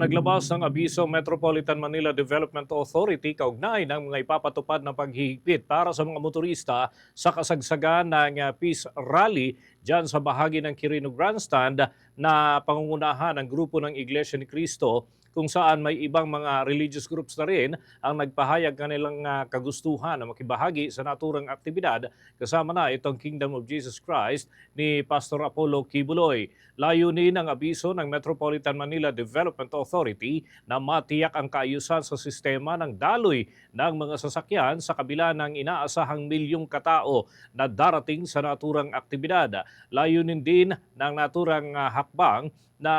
Naglabas ng abiso Metropolitan Manila Development Authority kaugnay ng mga ipapatupad na paghihigpit para sa mga motorista sa kasagsagan ng uh, Peace Rally dyan sa bahagi ng Quirino Grandstand na pangungunahan ng grupo ng Iglesia ni Cristo kung saan may ibang mga religious groups na rin ang nagpahayag kanilang uh, kagustuhan na makibahagi sa naturang aktibidad kasama na itong Kingdom of Jesus Christ ni Pastor Apollo Kibuloy. Layunin ng abiso ng Metropolitan Manila Development Authority na matiyak ang kaayusan sa sistema ng daloy ng mga sasakyan sa kabila ng inaasahang milyong katao na darating sa naturang aktibidad. Layunin din ng naturang uh, hakbang na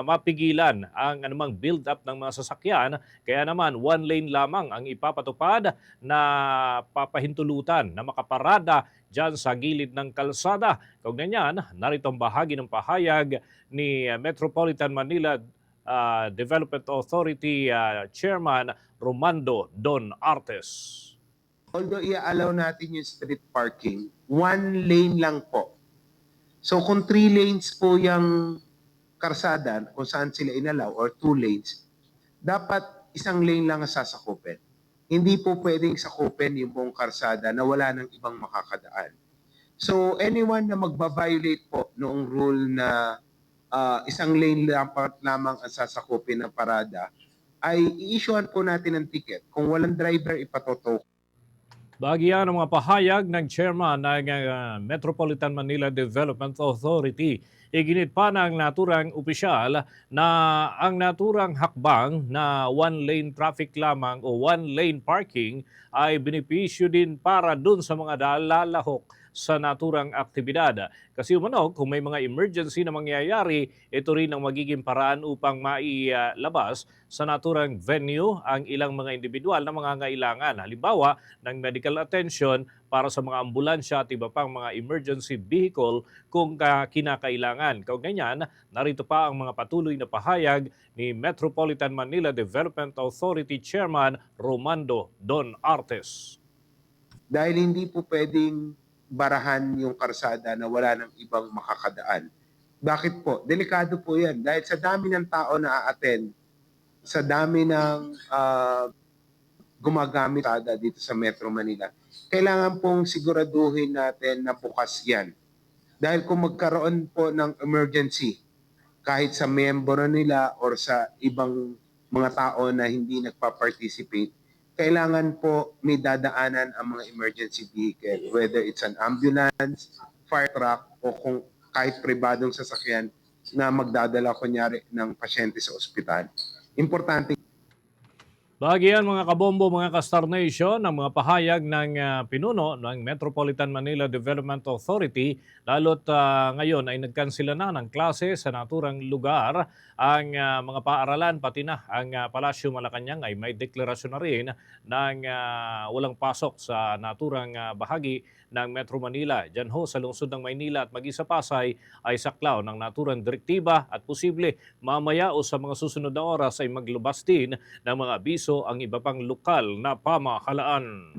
mapigilan ang anumang build-up ng mga sasakyan. Kaya naman, one lane lamang ang ipapatupad na papahintulutan na makaparada dyan sa gilid ng kalsada. Kaugnay niyan, narito ang bahagi ng pahayag ni Metropolitan Manila uh, Development Authority uh, Chairman Romando Don Artes. Although i-allow natin yung street parking, one lane lang po. So kung three lanes po yung karsada kung saan sila inalaw or two lanes, dapat isang lane lang ang sasakupin. Hindi po pwedeng sakupin yung buong karsada na wala ng ibang makakadaan. So anyone na magba-violate po noong rule na ah, isang lane dapat lamang ang sasakupin ng parada, ay i-issuean po natin ng ticket. Kung walang driver, ipatoto Bahagi yan ang mga pahayag ng chairman ng uh, Metropolitan Manila Development Authority. Iginit pa ng naturang opisyal na ang naturang hakbang na one-lane traffic lamang o one-lane parking ay benepisyo din para dun sa mga dalalahok sa naturang aktibidad. Kasi umano, kung may mga emergency na mangyayari, ito rin ang magiging paraan upang mailabas sa naturang venue ang ilang mga individual na mga ngailangan. Halimbawa, ng medical attention para sa mga ambulansya at iba pang mga emergency vehicle kung ka- kinakailangan. Kaugnay niyan, narito pa ang mga patuloy na pahayag ni Metropolitan Manila Development Authority Chairman Romando Don Artes. dahil hindi po pwedeng barahan yung karsada na wala ng ibang makakadaan. Bakit po? Delikado po yan. Dahil sa dami ng tao na a-attend, sa dami ng ah, gumagamit kada dito sa Metro Manila, kailangan pong siguraduhin natin na bukas yan. Dahil kung magkaroon po ng emergency, kahit sa membro nila or sa ibang mga tao na hindi nagpa-participate, kailangan po may dadaanan ang mga emergency vehicle, whether it's an ambulance, fire truck, o kung kahit pribadong sasakyan na magdadala kunyari ng pasyente sa ospital. Importante Bahagi yan mga kabombo, mga ka-Star Nation, ang mga pahayag ng ah, pinuno ng Metropolitan Manila Development Authority, lalo't ah, ngayon ay nagkansila na ng klase sa naturang lugar. Ang ah, mga paaralan, pati na ang ah, Palasyo Malacanang ay may deklarasyon na rin ng ah, walang pasok sa naturang ah, bahagi ng Metro Manila. Diyan ho sa lungsod ng Maynila at Magisa Pasay ay saklaw ng naturang direktiba at posible mamaya o sa mga susunod na oras ay maglabas din ng mga abiso ang iba pang lokal na pamahalaan.